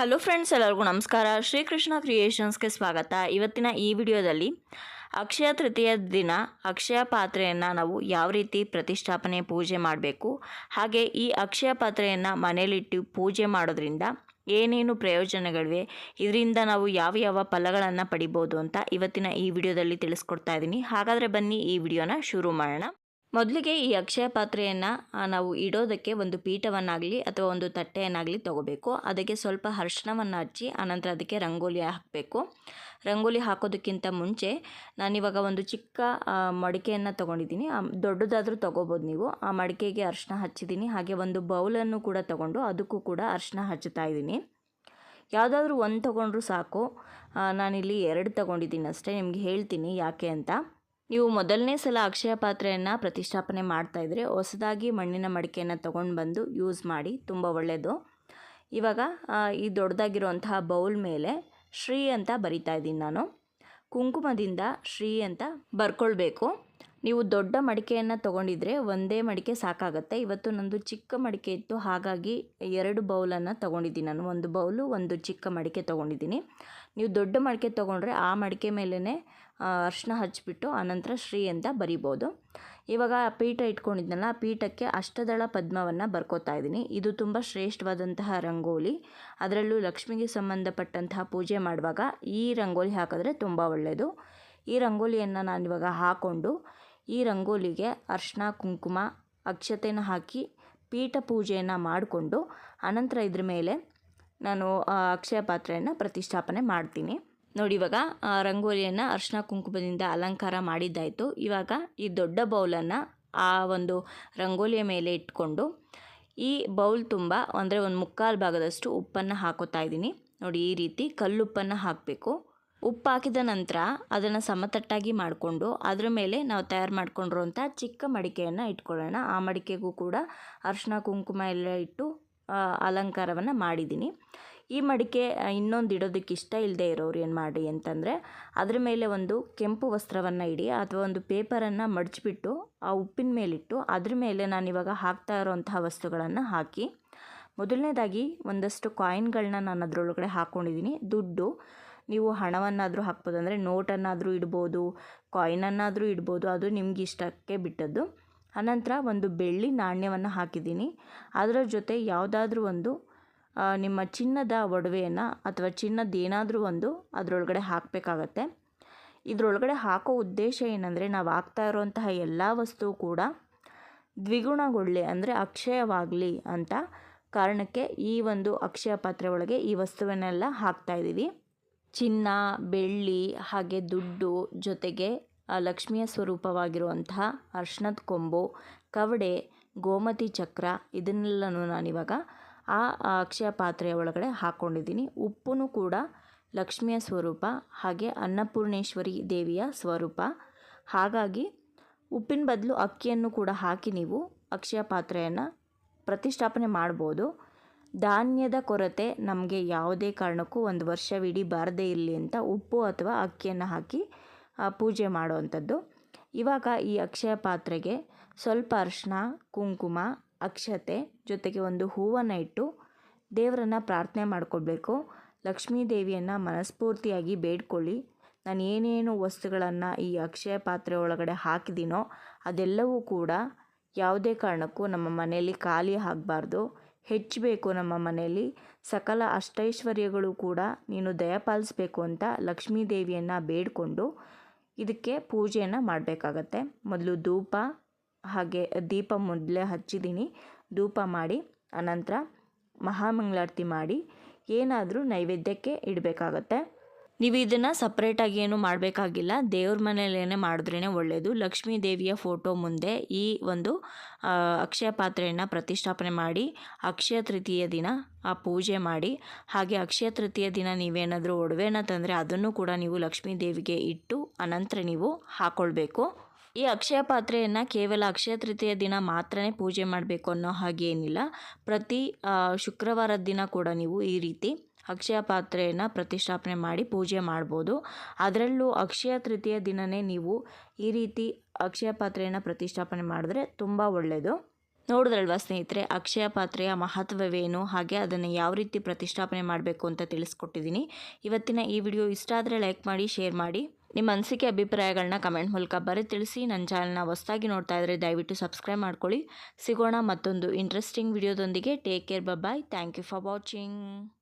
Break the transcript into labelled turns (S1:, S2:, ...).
S1: Hello friends, ಎಲ್ಲರಿಗೂ ನಮಸ್ಕಾರ. ಶ್ರೀಕೃಷ್ಣ ಕ್ರಿಯೇಷನ್ಸ್ಗೆ ಸ್ವಾಗತ. ಇವತ್ತಿನ ಈ ವಿಡಿಯೋದಲ್ಲಿ ಅಕ್ಷಯ ತೃತೀಯ ದಿನ, ಅಕ್ಷಯ ಪಾತ್ರೆಯನ್ನು ನಾವು ಯಾವ ರೀತಿ ಪ್ರತಿಷ್ಠಾಪನೆ ಪೂಜೆ ಮಾಡಬೇಕು, ಹಾಗೆ ಈ ಅಕ್ಷಯ ಪಾತ್ರೆಯನ್ನು ಮನೇಲಿಟ್ಟು ಪೂಜೆ ಮಾಡೋದ್ರಿಂದ ಏನೇನು ಪ್ರಯೋಜನಗಳಿವೆ, ಇದರಿಂದ ನಾವು ಯಾವ ಯಾವ ಫಲಗಳನ್ನು ಪಡಿಬೋದು ಅಂತ ಇವತ್ತಿನ ಈ ವಿಡಿಯೋದಲ್ಲಿ ತಿಳಿಸ್ಕೊಡ್ತಾ ಇದ್ದೀನಿ. ಹಾಗಾದರೆ ಬನ್ನಿ ಈ ವಿಡಿಯೋನ ಶುರು ಮಾಡೋಣ. ಮೊದಲಿಗೆ ಈ ಅಕ್ಷಯ ಪಾತ್ರೆಯನ್ನು ನಾವು ಇಡೋದಕ್ಕೆ ಒಂದು ಪೀಠವನ್ನಾಗಲಿ ಅಥವಾ ಒಂದು ತಟ್ಟೆಯನ್ನಾಗಲಿ ತಗೋಬೇಕು. ಅದಕ್ಕೆ ಸ್ವಲ್ಪ ಅರ್ಶಿಣವನ್ನು ಹಚ್ಚಿ ಆನಂತರ ಅದಕ್ಕೆ ರಂಗೋಲಿ ಹಾಕಬೇಕು. ರಂಗೋಲಿ ಹಾಕೋದಕ್ಕಿಂತ ಮುಂಚೆ ನಾನಿವಾಗ ಒಂದು ಚಿಕ್ಕ ಮಡಿಕೆಯನ್ನು ತೊಗೊಂಡಿದ್ದೀನಿ. ದೊಡ್ಡದಾದರೂ ತೊಗೋಬೋದು ನೀವು. ಆ ಮಡಿಕೆಗೆ ಅರ್ಶಿನ ಹಚ್ಚಿದ್ದೀನಿ. ಹಾಗೆ ಒಂದು ಬೌಲನ್ನು ಕೂಡ ತೊಗೊಂಡು ಅದಕ್ಕೂ ಕೂಡ ಅರ್ಶಿನ ಹಚ್ಚುತ್ತಾ ಇದ್ದೀನಿ. ಯಾವುದಾದ್ರೂ ಒಂದು ತೊಗೊಂಡ್ರೂ ಸಾಕು. ನಾನಿಲ್ಲಿ ಎರಡು ತೊಗೊಂಡಿದ್ದೀನಿ ಅಷ್ಟೇ. ನಿಮಗೆ ಹೇಳ್ತೀನಿ ಯಾಕೆ ಅಂತ. ನೀವು ಮೊದಲನೇ ಸಲ ಅಕ್ಷಯ ಪಾತ್ರೆಯನ್ನು ಪ್ರತಿಷ್ಠಾಪನೆ ಮಾಡ್ತಾ ಇದ್ದರೆ ಹೊಸದಾಗಿ ಮಣ್ಣಿನ ಮಡಿಕೆಯನ್ನು ತೊಗೊಂಡು ಬಂದು ಯೂಸ್ ಮಾಡಿ ತುಂಬ ಒಳ್ಳೆಯದು ಇವಾಗ ಈ ದೊಡ್ಡದಾಗಿರುವಂತಹ ಬೌಲ್ ಮೇಲೆ ಶ್ರೀ ಅಂತ ಬರಿತಾ ಇದ್ದೀನಿ ನಾನು. ಕುಂಕುಮದಿಂದ ಶ್ರೀ ಅಂತ ಬರ್ಕೊಳ್ಬೇಕು. ನೀವು ದೊಡ್ಡ ಮಡಿಕೆಯನ್ನು ತೊಗೊಂಡಿದ್ರೆ ಒಂದೇ ಮಡಿಕೆ ಸಾಕಾಗತ್ತೆ. ಇವತ್ತು ನಂದು ಚಿಕ್ಕ ಮಡಿಕೆ ಇತ್ತು, ಹಾಗಾಗಿ ಎರಡು ಬೌಲನ್ನು ತೊಗೊಂಡಿದ್ದೀನಿ ನಾನು. ಒಂದು ಬೌಲು, ಒಂದು ಚಿಕ್ಕ ಮಡಿಕೆ ತೊಗೊಂಡಿದ್ದೀನಿ. ನೀವು ದೊಡ್ಡ ಮಡಿಕೆ ತೊಗೊಂಡ್ರೆ ಆ ಮಡಿಕೆ ಮೇಲೇ ಅರ್ಶಿನ ಹಚ್ಚಿಬಿಟ್ಟು ಆನಂತರ ಶ್ರೀ ಅಂತ ಬರಿಬೋದು. ಇವಾಗ ಪೀಠ ಇಟ್ಕೊಂಡಿದ್ನಲ್ಲ, ಆ ಪೀಠಕ್ಕೆ ಅಷ್ಟದಳ ಪದ್ಮವನ್ನು ಬರ್ಕೋತಾ ಇದ್ದೀನಿ. ಇದು ತುಂಬ ಶ್ರೇಷ್ಠವಾದಂತಹ ರಂಗೋಲಿ. ಅದರಲ್ಲೂ ಲಕ್ಷ್ಮಿಗೆ ಸಂಬಂಧಪಟ್ಟಂತಹ ಪೂಜೆ ಮಾಡುವಾಗ ಈ ರಂಗೋಲಿ ಹಾಕಿದ್ರೆ ತುಂಬ ಒಳ್ಳೆಯದು ಈ ರಂಗೋಲಿಯನ್ನು ನಾನಿವಾಗ ಹಾಕ್ಕೊಂಡು ಈ ರಂಗೋಲಿಗೆ ಅರ್ಶಿನ ಕುಂಕುಮ, ಅಕ್ಷತೆನ ಹಾಕಿ ಪೀಠ ಪೂಜೆಯನ್ನು ಮಾಡಿಕೊಂಡು ಅನಂತರ ಇದ್ರ ಮೇಲೆ ನಾನು ಅಕ್ಷಯ ಪಾತ್ರೆಯನ್ನು ಪ್ರತಿಷ್ಠಾಪನೆ ಮಾಡ್ತೀನಿ. ನೋಡಿ, ಇವಾಗ ರಂಗೋಲಿಯನ್ನು ಅರ್ಶಿನ ಕುಂಕುಮದಿಂದ ಅಲಂಕಾರ ಮಾಡಿದ್ದಾಯಿತು. ಇವಾಗ ಈ ದೊಡ್ಡ ಬೌಲನ್ನು ಆ ಒಂದು ರಂಗೋಲಿಯ ಮೇಲೆ ಇಟ್ಕೊಂಡು ಈ ಬೌಲ್ ತುಂಬ, ಅಂದರೆ ಒಂದು ಮುಕ್ಕಾಲು ಭಾಗದಷ್ಟು ಉಪ್ಪನ್ನು ಹಾಕೋತಾ ಇದ್ದೀನಿ. ನೋಡಿ, ಈ ರೀತಿ ಕಲ್ಲುಪ್ಪನ್ನು ಹಾಕಬೇಕು. ಉಪ್ಪು ಹಾಕಿದ ನಂತರ ಅದನ್ನು ಸಮತಟ್ಟಾಗಿ ಮಾಡಿಕೊಂಡು ಅದರ ಮೇಲೆ ನಾವು ತಯಾರು ಮಾಡಿಕೊಂಡಿರುವಂಥ ಚಿಕ್ಕ ಮಡಿಕೆಯನ್ನು ಇಟ್ಕೊಳ್ಳೋಣ. ಆ ಮಡಿಕೆಗೂ ಕೂಡ ಅರಿಶಿನ ಕುಂಕುಮ ಎಲ್ಲ ಇಟ್ಟು ಅಲಂಕಾರವನ್ನು ಮಾಡಿದ್ದೀನಿ. ಈ ಮಡಿಕೆ ಇನ್ನೊಂದು ಇಡೋದಕ್ಕೆ ಇಷ್ಟ ಇಲ್ಲದೆ ಇರೋರು ಏನು ಮಾಡಿ ಅಂತಂದರೆ, ಅದರ ಮೇಲೆ ಒಂದು ಕೆಂಪು ವಸ್ತ್ರವನ್ನು ಇಡಿ ಅಥವಾ ಒಂದು ಪೇಪರನ್ನು ಮಡಚಿಬಿಟ್ಟು, ಆ ಉಪ್ಪಿನ ಮೇಲಿಟ್ಟು ಅದ್ರ ಮೇಲೆ ನಾನಿವಾಗ ಹಾಕ್ತಾ ಇರೋವಂತಹ ವಸ್ತುಗಳನ್ನು ಹಾಕಿ, ಮೊದಲನೇದಾಗಿ ಒಂದಷ್ಟು ಕಾಯಿನ್ಗಳನ್ನ ನಾನು ಅದರೊಳಗಡೆ ಹಾಕ್ಕೊಂಡಿದ್ದೀನಿ ದುಡ್ಡು ನೀವು ಹಣವನ್ನಾದರೂ ಹಾಕ್ಬೋದು, ಅಂದರೆ ನೋಟನ್ನಾದರೂ ಇಡ್ಬೋದು, ಕಾಯಿನನ್ನಾದರೂ ಇಡ್ಬೋದು, ಅದು ನಿಮ್ಗೆ ಇಷ್ಟಕ್ಕೆ ಬಿಟ್ಟದ್ದು. ಅನಂತರ ಒಂದು ಬೆಳ್ಳಿ ನಾಣ್ಯವನ್ನು ಹಾಕಿದ್ದೀನಿ. ಅದರ ಜೊತೆ ಯಾವುದಾದ್ರೂ ಒಂದು ನಿಮ್ಮ ಚಿನ್ನದ ಒಡವೆಯನ್ನು ಅಥವಾ ಚಿನ್ನದ ಏನಾದರೂ ಒಂದು ಅದರೊಳಗಡೆ ಹಾಕಬೇಕಾಗತ್ತೆ. ಇದರೊಳಗಡೆ ಹಾಕೋ ಉದ್ದೇಶ ಏನಂದರೆ ನಾವು ಹಾಕ್ತಾ ಇರುವಂತಹ ಎಲ್ಲ ವಸ್ತು ಕೂಡ ದ್ವಿಗುಣಗೊಳ್ಳಿ, ಅಂದರೆ ಅಕ್ಷಯವಾಗಲಿ ಅಂತ ಕಾರಣಕ್ಕೆ ಈ ಒಂದು ಅಕ್ಷಯ ಪಾತ್ರೆ ಒಳಗೆ ಈ ವಸ್ತುವನ್ನೆಲ್ಲ ಹಾಕ್ತಾ ಇದ್ದೀವಿ. ಚಿನ್ನ, ಬೆಳ್ಳಿ ಹಾಗೆ ದುಡ್ಡು ಜೊತೆಗೆ ಲಕ್ಷ್ಮಿಯ ಸ್ವರೂಪವಾಗಿರುವಂತಹ ಅರ್ಶನದ ಕೊಂಬು, ಕವಡೆ, ಗೋಮತಿ ಚಕ್ರ ಇದನ್ನೆಲ್ಲನೂ ನಾನಿವಾಗ ಆ ಅಕ್ಷಯ ಪಾತ್ರೆಯ ಒಳಗಡೆ ಹಾಕ್ಕೊಂಡಿದ್ದೀನಿ ಉಪ್ಪು ಕೂಡ ಲಕ್ಷ್ಮಿಯ ಸ್ವರೂಪ ಹಾಗೆ ಅನ್ನಪೂರ್ಣೇಶ್ವರಿ ದೇವಿಯ ಸ್ವರೂಪ. ಹಾಗಾಗಿ ಉಪ್ಪಿನ ಬದಲು ಅಕ್ಕಿಯನ್ನು ಕೂಡ ಹಾಕಿ ನೀವು ಅಕ್ಷಯ ಪಾತ್ರೆಯನ್ನು ಪ್ರತಿಷ್ಠಾಪನೆ ಮಾಡ್ಬೋದು. ಧಾನ್ಯದ ಕೊರತೆ ನಮಗೆ ಯಾವುದೇ ಕಾರಣಕ್ಕೂ ಒಂದು ವರ್ಷವಿಡೀ ಬಾರದೇ ಇರಲಿ ಅಂತ ಉಪ್ಪು ಅಥವಾ ಅಕ್ಕಿಯನ್ನು ಹಾಕಿ ಪೂಜೆ ಮಾಡುವಂಥದ್ದು. ಇವಾಗ ಈ ಅಕ್ಷಯ ಪಾತ್ರೆಗೆ ಸ್ವಲ್ಪ ಅರ್ಶನ ಕುಂಕುಮ, ಅಕ್ಷತೆ ಜೊತೆಗೆ ಒಂದು ಹೂವನ್ನು ಇಟ್ಟು ದೇವರನ್ನು ಪ್ರಾರ್ಥನೆ ಮಾಡ್ಕೊಳ್ಬೇಕು ಲಕ್ಷ್ಮೀ ದೇವಿಯನ್ನು ಮನಸ್ಫೂರ್ತಿಯಾಗಿ ಬೇಡ್ಕೊಳ್ಳಿ. ನಾನು ಏನೇನು ವಸ್ತುಗಳನ್ನು ಈ ಅಕ್ಷಯ ಪಾತ್ರೆ ಒಳಗಡೆ ಹಾಕಿದ್ದೀನೋ ಅದೆಲ್ಲವೂ ಕೂಡ ಯಾವುದೇ ಕಾರಣಕ್ಕೂ ನಮ್ಮ ಮನೆಯಲ್ಲಿ ಖಾಲಿ ಆಗಬಾರ್ದು. ಹೆಚ್ಚಬೇಕು ನಮ್ಮ ಮನೆಯಲ್ಲಿ. ಸಕಲ ಅಷ್ಟೈಶ್ವರ್ಯಗಳು ಕೂಡ ನೀನು ದಯಪಾಲಿಸಬೇಕು ಅಂತ ಲಕ್ಷ್ಮೀ ದೇವಿಯನ್ನು ಬೇಡಿಕೊಂಡು ಇದಕ್ಕೆ ಪೂಜೆಯನ್ನು ಮಾಡಬೇಕಾಗತ್ತೆ. ಮೊದಲು ಧೂಪ, ಹಾಗೆ ದೀಪ ಮೊದಲೇ ಹಚ್ಚಿದ್ದೀನಿ ಧೂಪ ಮಾಡಿ, ಅನಂತರ ಮಹಾಮಂಗಳಾರತಿ ಮಾಡಿ ಏನಾದರೂ ನೈವೇದ್ಯಕ್ಕೆ ಇಡಬೇಕಾಗತ್ತೆ. ನೀವು ಇದನ್ನು ಸಪ್ರೇಟಾಗಿ ಏನು ಮಾಡಬೇಕಾಗಿಲ್ಲ. ದೇವ್ರ ಮನೇಲೇನೆ ಮಾಡಿದ್ರೇ ಒಳ್ಳೆಯದು ಲಕ್ಷ್ಮೀ ದೇವಿಯ ಫೋಟೋ ಮುಂದೆ ಈ ಒಂದು ಅಕ್ಷಯ ಪಾತ್ರೆಯನ್ನು ಪ್ರತಿಷ್ಠಾಪನೆ ಮಾಡಿ, ಅಕ್ಷಯ ತೃತೀಯ ದಿನ ಆ ಪೂಜೆ ಮಾಡಿ, ಹಾಗೆ ಅಕ್ಷಯ ತೃತೀಯ ದಿನ ನೀವೇನಾದರೂ ಒಡವೆನ ತಂದರೆ ಅದನ್ನು ಕೂಡ ನೀವು ಲಕ್ಷ್ಮೀ ದೇವಿಗೆ ಇಟ್ಟು ಅನಂತರ ನೀವು ಹಾಕ್ಕೊಳ್ಬೇಕು ಈ ಅಕ್ಷಯ ಪಾತ್ರೆಯನ್ನು ಕೇವಲ ಅಕ್ಷಯ ತೃತೀಯ ದಿನ ಮಾತ್ರನೇ ಪೂಜೆ ಮಾಡಬೇಕು ಅನ್ನೋ ಹಾಗೇನಿಲ್ಲ ಪ್ರತಿ ಶುಕ್ರವಾರದ ದಿನ ಕೂಡ ನೀವು ಈ ರೀತಿ ಅಕ್ಷಯ ಪಾತ್ರೆಯನ್ನು ಪ್ರತಿಷ್ಠಾಪನೆ ಮಾಡಿ ಪೂಜೆ ಮಾಡ್ಬೋದು. ಅದರಲ್ಲೂ ಅಕ್ಷಯ ತೃತೀಯ ದಿನವೇ ನೀವು ಈ ರೀತಿ ಅಕ್ಷಯ ಪಾತ್ರೆಯನ್ನು ಪ್ರತಿಷ್ಠಾಪನೆ ಮಾಡಿದ್ರೆ ತುಂಬ ಒಳ್ಳೆಯದು ನೋಡಿದ್ರಲ್ವಾ ಸ್ನೇಹಿತರೆ, ಅಕ್ಷಯ ಪಾತ್ರೆಯ ಮಹತ್ವವೇನು, ಹಾಗೆ ಅದನ್ನು ಯಾವ ರೀತಿ ಪ್ರತಿಷ್ಠಾಪನೆ ಮಾಡಬೇಕು ಅಂತ ತಿಳಿಸ್ಕೊಟ್ಟಿದ್ದೀನಿ. ಇವತ್ತಿನ ಈ ವಿಡಿಯೋ ಇಷ್ಟ ಆದರೆ ಲೈಕ್ ಮಾಡಿ, ಶೇರ್ ಮಾಡಿ. ನಿಮ್ಮ ಅನಿಸಿಕೆ ಅಭಿಪ್ರಾಯಗಳನ್ನ ಕಮೆಂಟ್ ಮೂಲಕ ಬರೆ ತಿಳಿಸಿ ನನ್ನ ಚಾನಲ್ನ ಹೊಸದಾಗಿ ನೋಡ್ತಾ ಇದ್ದರೆ ದಯವಿಟ್ಟು ಸಬ್ಸ್ಕ್ರೈಬ್ ಮಾಡ್ಕೊಳ್ಳಿ. ಸಿಗೋಣ ಮತ್ತೊಂದು interesting ವಿಡಿಯೋದೊಂದಿಗೆ take care bye thank you for watching